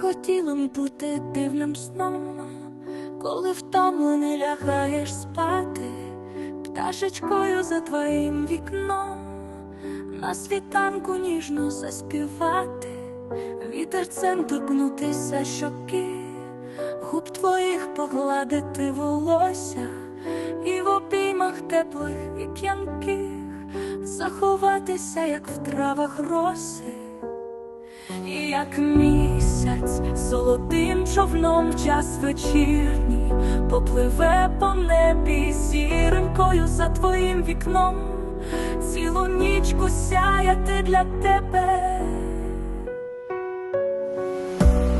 хотіла бути дивним сном, коли втомлений лягаєш спати, пташечкою за твоїм вікном, на світанку ніжно заспівати, вітерцем торкнутися щоки, губ твоїх погладити волосся, і в обіймах теплих і п'янких. Заховатися, як в травах роси. І як місяць золотим човном в час вечірній попливе по небі зіронькою за твоїм вікном, цілу нічку сяяти для тебе.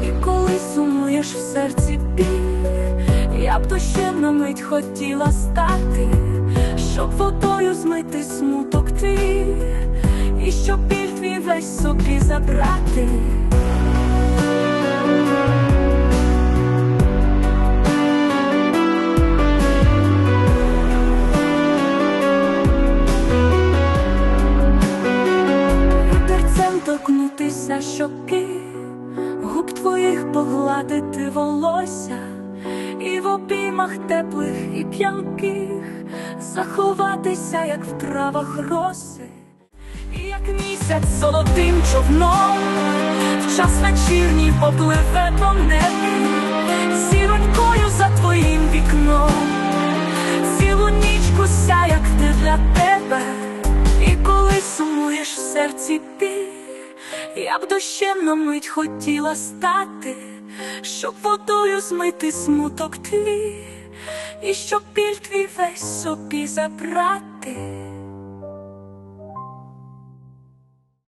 І коли сумуєш в серці біль, я б дощем на мить хотіла стати, щоб водою змити смуток твій, і щоб біль твій весь собі забрати. Щоки, губ твоїх погладити волосся, і в обіймах теплих і п'янких. Заховатися, як в травах роси, і як місяць золотим човном, в час вечірній попливе по небі, зіронькою за твоїм вікном, цілу нічку сяяк ти для тебе. І коли сумуєш в серці ти, я б дощем мить хотіла стати, щоб водою змити смуток твій, і щоб біль твій весь собі забрати.